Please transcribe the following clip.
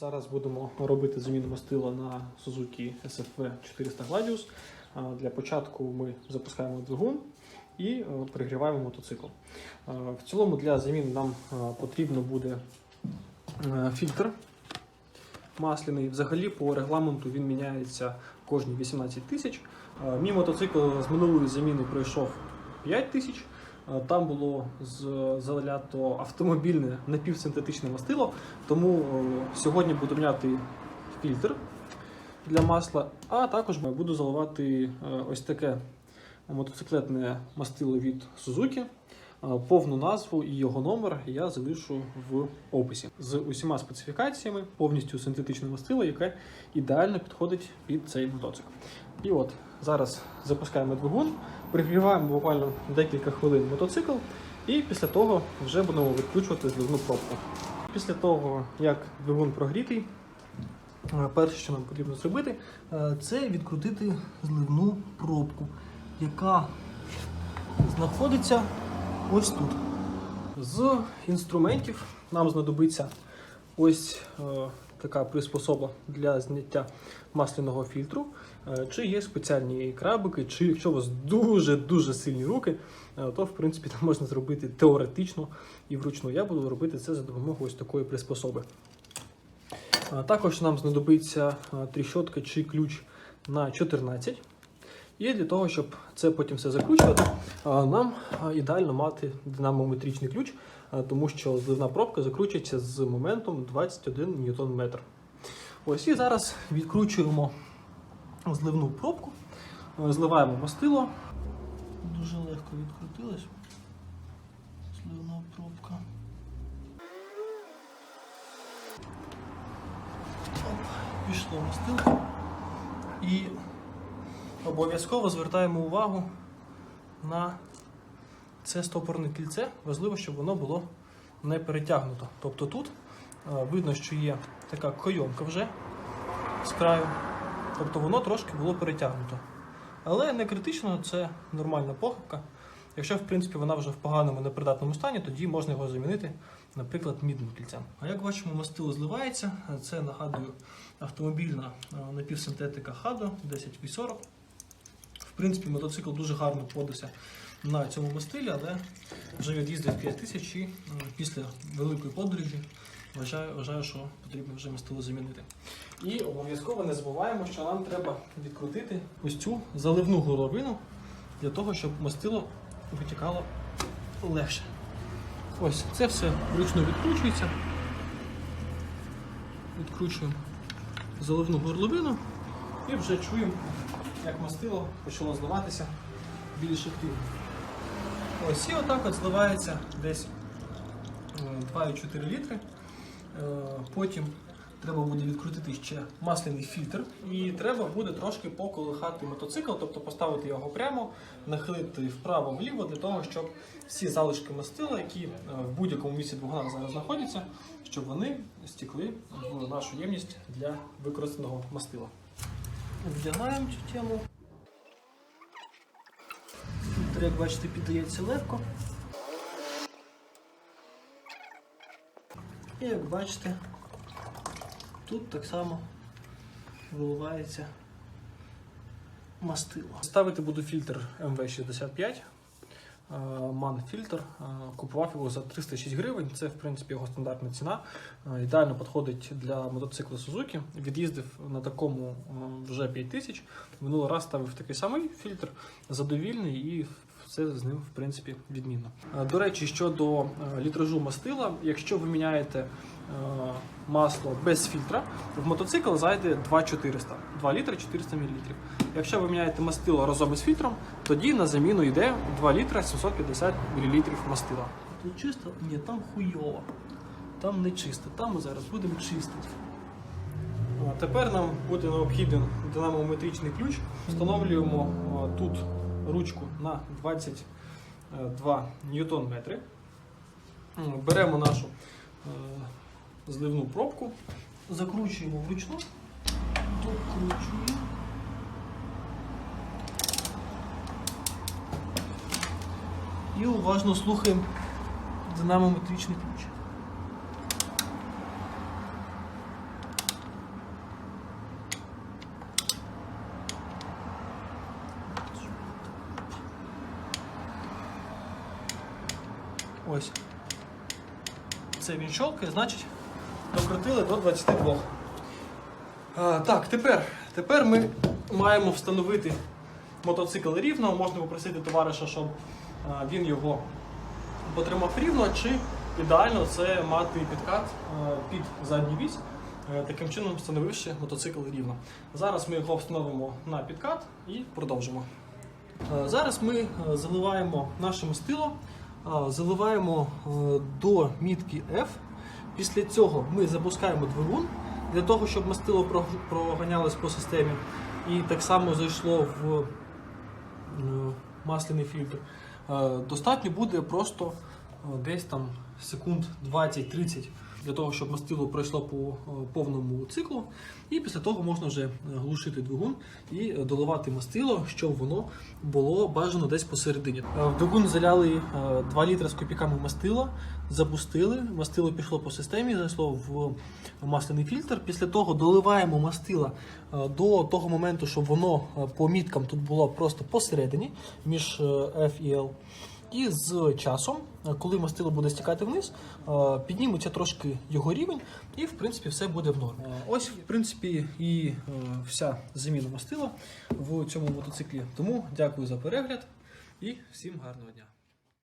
Зараз будемо робити заміну мастила на Suzuki SFV 400 Gladius. Для початку ми запускаємо двигун і е, пригріваємо мотоцикл. В цілому для заміни нам е, потрібно буде е, фільтр масляний. Взагалі по регламенту він міняється кожні 18 тисяч. Мій мотоцикл з минулої заміни пройшов 5 тисяч. Е, Там було залято автомобільне напівсинтетичне мастило, тому е, сьогодні буду міняти фільтр для масла, а також буду заливати е, ось таке мотоциклетне мастило від Suzuki. Е, Повну назву і його номер я залишу в описі з усіма специфікаціями, повністю синтетичне мастило, яке ідеально підходить під цей мотоцикл. І от зараз запускаємо двигун, пригріваємо буквально декілька хвилин мотоцикл, і після того вже будемо відключувати зливну пробку. Після того, як двигун прогрітий, е, перше, що нам потрібно зробити, е, це відкрутити зливну пробку, яка знаходиться ось тут. З інструментів нам знадобиться ось е, така приспособа для зняття масляного фільтру. Е, Чи є спеціальні крабики, чи якщо у вас дуже-дуже сильні руки, е, то в принципі це можна зробити теоретично і вручну. Я буду робити це за допомогою ось такої приспособи. Е, Також нам знадобиться е, тріщотка чи ключ на 14. І для того, щоб це потім все закручувати, нам ідеально мати динамометричний ключ, тому що зливна пробка закручується з моментом 21 ньютон метр. Ось і зараз відкручуємо зливну пробку, зливаємо мастило. Дуже легко відкрутилась зливна пробка. Пішло мастило. І обов'язково звертаємо увагу на це стопорне кільце. Важливо, щоб воно було не перетягнуто. Тобто тут е, видно, що є така койомка вже з краю. Тобто воно трошки було перетягнуто. Але не критично, це нормальна похибка. Якщо, в принципі, вона вже в поганому непридатному стані, тоді можна його замінити, наприклад, мідним кільцем. А як бачимо, мастило зливається. Це нагадую автомобільна е, напівсинтетика Hado 10V40. Принципі, мотоцикл дуже гарно подався на цьому мастилі, але вже від'їздив 5 тисяч і після великої подорожі вважаю, вважаю, що потрібно вже мастило замінити. І обов'язково не забуваємо, що нам треба відкрутити ось цю заливну горловину для того, щоб мастило витікало легше. Ось це все вручну відкручується. Відкручуємо заливну горловину і вже чуємо, як мастило почало зливатися більш активно. Ось і отак от зливається десь е, 2,4 літри. Е, Потім треба буде відкрутити ще масляний фільтр, і треба буде трошки поколихати мотоцикл, тобто поставити його прямо, нахилити вправо-вліво для того, щоб всі залишки мастила, які е, в будь-якому місці двигуна зараз знаходяться, щоб вони стікли в нашу ємність для використаного мастила. Вдягаємо цю тему. Фільтр, як бачите, піддається легко. І як бачите, тут так само виливається мастило. Ставити буду фільтр МВ65. Ман фільтр. Купував його за 306 гривень. Це, в принципі, його стандартна ціна. Е, Ідеально підходить для мотоцикла Suzuki. Від'їздив на такому е, вже 5 тисяч. Минулий раз ставив такий самий фільтр, задовільний і все з ним, в принципі, відмінно. Е, До речі, щодо е, літражу мастила, якщо ви міняєте е, масло без фільтра, в мотоцикл зайде 2400, 2 літри 400 мл. Якщо ви міняєте мастило разом із фільтром, тоді на заміну йде 2 літра 750 мл мастила. Тут чисто? Ні, там хуйово. Там не чисто, там ми зараз будемо чистити. Тепер нам буде необхідний динамометричний ключ. Встановлюємо тут ручку на 22 ньютон метри. Беремо нашу е, зливну пробку, закручуємо вручну, докручуємо. І уважно слухаємо динамометричний ключ. Ось. Це він щолкає, значить, докрутили до 22. А, так, тепер, тепер ми маємо встановити мотоцикл рівно. Можна попросити товариша, щоб а, він його потримав рівно, чи ідеально це мати підкат а, під задній вісь, е, таким чином встановивши мотоцикл рівно. Зараз ми його встановимо на підкат і продовжимо. Е, Зараз ми е, заливаємо наше мастило, заливаємо е, до мітки F. Після цього ми запускаємо двигун для того, щоб мастило проганялось по системі і так само зайшло в е, масляний фільтр. Е, Достатньо буде просто десь там секунд 20-30 для того, щоб мастило пройшло по е, повному циклу. І після того можна вже е, глушити двигун і е, доливати мастило, щоб воно було бажано десь посередині. В двигун заляли е, 2 літри з копійками мастила, запустили, мастило пішло по системі, зайшло в масляний фільтр. Після того доливаємо мастила до того моменту, щоб воно по міткам тут було просто посередині між F і L. І з часом, коли мастило буде стікати вниз, е, підніметься трошки його рівень, і в принципі все буде в нормі. Ось, в принципі, і е, вся заміна мастила в цьому мотоциклі. Тому дякую за перегляд і всім гарного дня.